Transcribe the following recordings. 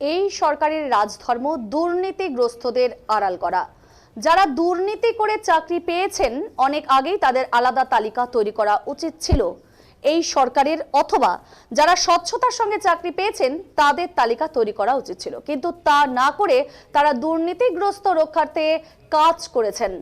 এই সরকারের রাজধর্ম দুর্নীতিগ্রস্তদের আড়াল করা। যারা দুর্নীতি করে চাকরি পেয়েছেন, অনেক আগেই তাদের আলাদা তালিকা তৈরি করা উচিত ছিল। এই সরকারের অথবা যারা স্বচ্ছতার সঙ্গে চাকরি পেয়েছেন, তাদের তালিকা তৈরি করা উচিত ছিল। কিন্তু তা না করে তারা দুর্নীতিগ্রস্ত রক্ষার্থে কাজ করেছেন।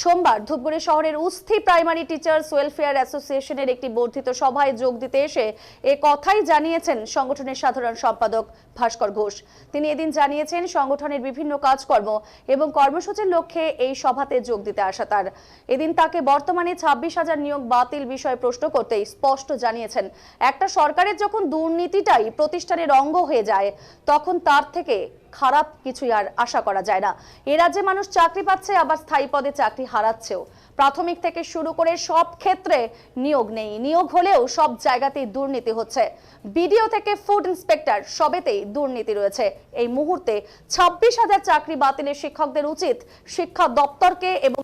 সোমবার ধূপগুড়ি শহরের উস্থি প্রাইমারি টিচার্স ওয়েলফেয়ার অ্যাসোসিয়েশনের একটি বর্ধিত সভায় যোগ দিতে এসে এ কথাই জানিয়েছেন সংগঠনের সাধারণ সম্পাদক ভাস্কর ঘোষ। তিনি এদিন জানিয়েছেন সংগঠনের বিভিন্ন কাজকর্ম এবং কর্মসূচির লক্ষ্যে এই সভাতে যোগ দিতে আসা তার। এদিন তাকে বর্তমানে ছাব্বিশ হাজার নিয়োগ বাতিল বিষয়ে প্রশ্ন করতেই স্পষ্ট জানিয়েছেন, একটা সরকারের যখন দুর্নীতিটাই প্রতিষ্ঠানের অঙ্গ হয়ে যায়, তখন তার থেকে খারাপ কিছুই আর আশা করা যায় না। এ রাজ্যে মানুষ চাকরি পাচ্ছে, আবার স্থায়ী পদে চাকরি হারাচ্ছেও। প্রাথমিক থেকে শুরু করে সব ক্ষেত্রে নিয়োগ নেই। নিয়োগ হলেও সব জায়গাতেই দুর্নীতি হচ্ছে। বিডিও থেকে ফুড ইন্সপেক্টর সবেতেই দুর্নীতি রয়েছে। এই মুহূর্তে ছাব্বিশ হাজার চাকরি বাতিলের শিক্ষকদের উচিত শিক্ষা দপ্তরকে এবং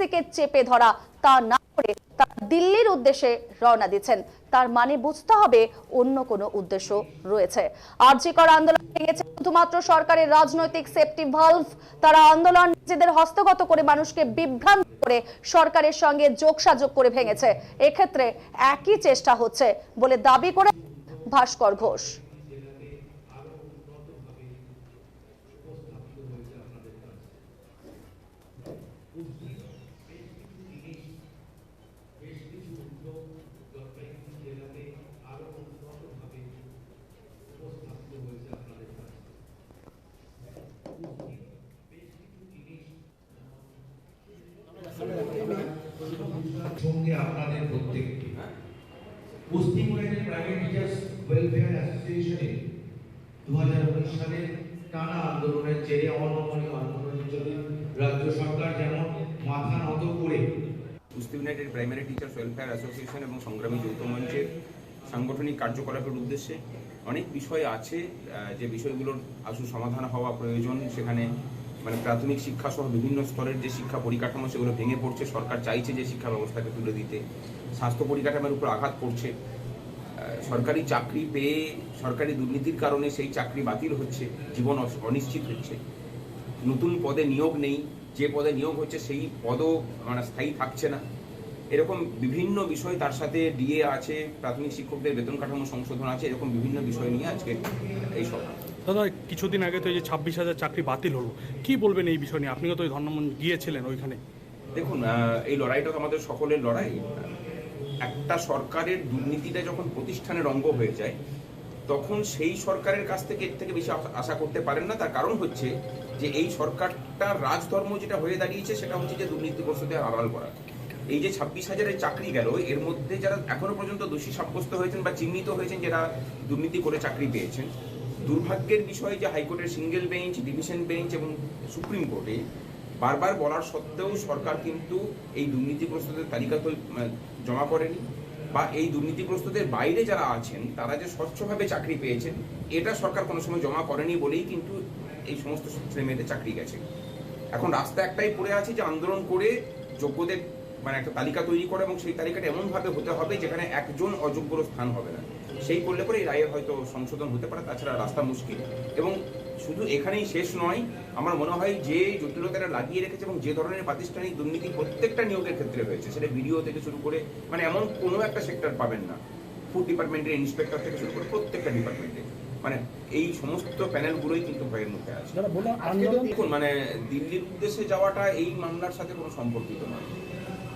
থেকে চেপে ধরা। তা না করে তারা দিল্লির উদ্দেশ্যে রওনা দিচ্ছেন। তার মানে বুঝতে হবে অন্য কোনো উদ্দেশ্য রয়েছে। আর্যিকর আন্দোলন ভেঙেছে শুধুমাত্র সরকারের রাজনৈতিক সেফটি ভালভ। তারা আন্দোলন নিজেদের হস্তগত করে মানুষকে বিভ্রান্ত করে সরকারের সঙ্গে যোগসাযোগ করে ভেঙেছে। এক্ষেত্রে একই চেষ্টা হচ্ছে বলে দাবি করে ভাস্কর ঘোষ। সঙ্গে আপনাদের প্রত্যেকটি পশ্চিমবঙ্গের প্রাইভেট টিচার্স ওয়েলফেয়ার অ্যাসোসিয়েশনে দু হাজার উনিশ সালে টানা আন্দোলনের জেরে অনমনীয় আন্দোলনের জন্য রাজ্য সরকার যেমন মাথা নত করে কুস্তি united primary teachers welfare association এবং সংগ্রামী যৌথ মঞ্চের সাংগঠনিক কার্যকলাপের উদ্দেশ্যে অনেক বিষয় আছে যে বিষয়গুলোর আসু সমাধান হওয়া প্রয়োজন সেখানে মানে প্রাথমিক শিক্ষা সহ বিভিন্ন স্তরের যে শিক্ষা পরিকাঠামো সেগুলো ভেঙে পড়ছে, সরকার চাইছে যে শিক্ষা ব্যবস্থাকে তুলে দিতে। স্বাস্থ্য পরিকাঠামোর উপর আঘাত পড়ছে সরকারি চাকরি পেয়ে সরকারি দুর্নীতির কারণে সেই চাকরি বাতিল হচ্ছে, জীবন অনিশ্চিত হচ্ছে। নতুন পদে নিয়োগ নেই, যে পদে নিয়োগ হচ্ছে সেই পদও মানে স্থায়ী থাকছে না। এরকম বিভিন্ন বিষয় তার সাথে ডিএ আছে, প্রাথমিক শিক্ষকদের বেতন কাঠামো সংশোধন আছে, এরকম বিভিন্ন বিষয় নিয়ে আজকে এই সভা। দাদা, কিছুদিন আগে তো এই যে ছাব্বিশ হাজার চাকরি বাতিল হলো। কি বলবেন এই বিষয় নিয়ে? আপনিও তো ওই গিয়েছিলেন ওইখানে। দেখুন এই লড়াইটা তো আমাদের সকলের লড়াই। একটা সরকারের দুর্নীতিটা যখন প্রতিষ্ঠানের অঙ্গ হয়ে যায়, তখন সেই সরকারের কাছ থেকে এর থেকে বেশি আশা করতে পারেন না। তার কারণ হচ্ছে যে এই সরকারটা রাজধর্ম যেটা হয়ে দাঁড়িয়েছে, সেটা হচ্ছে যে দুর্নীতিগ্রস্তদের আড়াল করা। এই যে ছাব্বিশ হাজারের চাকরি গেল, এর মধ্যে যারা এখনও পর্যন্ত দোষী সাব্যস্ত হয়েছেন বা চিহ্নিত হয়েছেন, যারা দুর্নীতি করে চাকরি পেয়েছেন দুর্ভাগ্যের বিষয় যে হাইকোর্টের সিঙ্গেল বেঞ্চ ডিভিশন বেঞ্চ এবং সুপ্রিম কোর্টে বারবার বলার সত্ত্বেও সরকার কিন্তু এই দুর্নীতিগ্রস্তদের তালিকা তো মানে, জমা করেনি বা এই দুর্নীতিগ্রস্তদের বাইরে যারা আছেন তারা যে স্বচ্ছভাবে চাকরি পেয়েছেন এটা সরকার কোনো সময় জমা করেনি বলেই কিন্তু এই সমস্ত ছেলেমেয়েদের চাকরি গেছে। এখন রাস্তা একটাই পড়ে আছে যে আন্দোলন করে যোগ্যদের মানে একটা তালিকা তৈরি করে এবং সেই তালিকাটা এমনভাবে হতে হবে যেখানে একজন অযোগ্যর স্থান হবে না। সেই করলে পরে এই রায়ের হয়তো সংশোধন হতে পারে তাছাড়া রাস্তা মুশকিল। এবং শুধু এখানেই শেষ নয় আমার মনে হয় যে জটিলতাটা লাগিয়ে রেখেছে এবং যে ধরনের প্রাতিষ্ঠানিক দুর্নীতি প্রত্যেকটা নিয়োগের ক্ষেত্রে হয়েছে সেটা বিডিও থেকে শুরু করে মানে এমন কোনো একটা সেক্টর পাবেন না। ফুড ডিপার্টমেন্টের ইন্সপেক্টর থেকে শুরু করে প্রত্যেকটা ডিপার্টমেন্টে। মানে এই সমস্ত প্যানেলগুলোই কিন্তু ভয়ের মুখে আছে। দেখুন মানে দিল্লির উদ্দেশ্যে যাওয়াটা এই মামলার সাথে কোনো সম্পর্কিত নয়।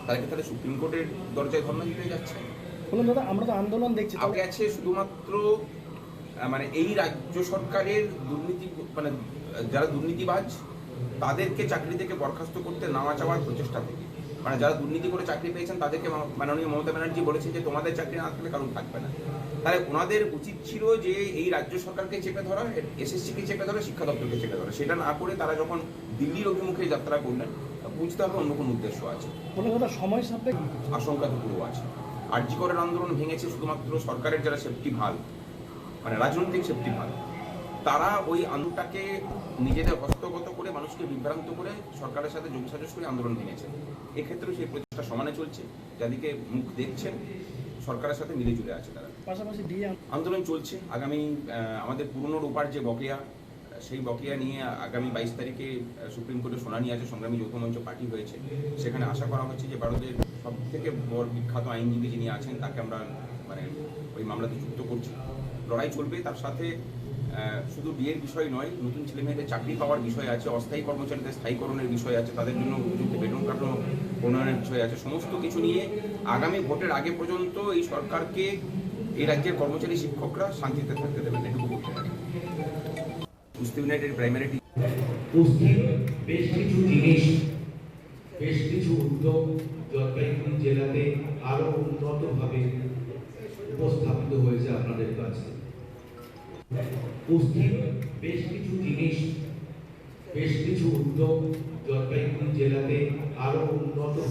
তাদেরকে তাহলে সুপ্রিম কোর্টের দরজায় ধর্ণা দিতে যাচ্ছে? বললাম দাদা আমরা তো আন্দোলন দেখছি আগে আছে শুধুমাত্র মানে এই রাজ্য সরকারের দুর্নীতি মানে যারা দুর্নীতিবাজ তাদেরকে চাকরি থেকে বরখাস্ত করতে নামা চাওয়ার প্রচেষ্টা থেকে। মানে যারা দুর্নীতি করে চাকরি পেয়েছেন তাদেরকে মাননীয় মমতা ব্যানার্জি বলেছে যে তোমাদের চাকরি না থাকলে কারণ থাকবে না। তাহলে ওনাদের উচিত ছিল যে এই রাজ্য সরকারকে চেপে ধরা এসএসসিকে চেপে ধরা শিক্ষা দপ্তরকে চেপে ধরা। সেটা না করে তারা যখন দিল্লির অভিমুখে যাত্রা করলেন বুঝতে হবে অন্য কোনো উদ্দেশ্য আছে। বললাম দাদা সময় সাপেক্ষ? আশঙ্কা তো পুরো আছে। আরজি করের আন্দোলন ভেঙেছে শুধুমাত্র সরকারের যারা সেফটি ভালো মানে রাজনৈতিক সেফটি ভালো তারা ওই আন্দোলনটাকে নিজেদের হস্তগত করে মানুষকে বিভ্রান্ত করে সরকারের সাথে যোগসাজস করে আন্দোলন ভেঙেছে। এক্ষেত্রেও সেই প্রচেষ্টা সমানে চলছে যাদেরকে মুখ দেখছেন সরকারের সাথে মিলে জুলে আছে তারা। পাশাপাশি আন্দোলন চলছে আগামী আমাদের পুরনো রূপার যে বকেয়া সেই বকেয়া নিয়ে আগামী বাইশ তারিখে সুপ্রিম কোর্টে শুনানি আছে, সংগ্রামী যৌথ মঞ্চ পার্টি হয়েছে। সেখানে আশা করা হচ্ছে যে ভারতের সব থেকে বড় বিখ্যাত আইনজীবী যিনি আছেন, তাকে আমরা মানে ওই মামলাতে যুক্ত করছি। লড়াই চলবে, তার সাথে শুধু বিয়ের বিষয় নয়, নতুন ছেলে মেয়েদের চাকরি পাওয়ার বিষয় আছে, অস্থায়ী কর্মচারীদের স্থায়ীকরণের বিষয় আছে, তাদের জন্য উপযুক্ত বেতন কাঠামো প্রণয়নের বিষয় আছে, সমস্ত কিছু নিয়ে আগামী ভোটের আগে পর্যন্ত এই সরকারকে, এই রাজ্যের কর্মচারী শিক্ষকরা শান্তিতে থাকতে দেবেন এটুকু কুস্তি ইউনাইটেড প্রাইমারি কুস্তির বেশ কিছু জিনিস, বেশ কিছু উদ্যোগ জলপাইগুড়ি জেলাতে আরও উন্নতভাবে উপস্থাপিত হয়েছে আপনাদের কাছে। কুস্তির বেশ কিছু জিনিস, বেশ কিছু উদ্যোগ জলপাইগুড়ি জেলাতে আরও উন্নত